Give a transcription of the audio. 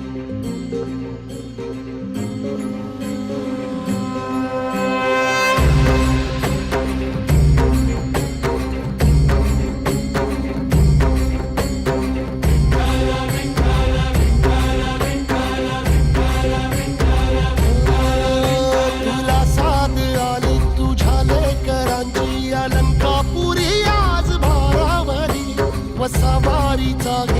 तुला साध आली तुझ्या लेकरांची अलंका पुरी आज भाराभारी वसा भारीचा घेऊ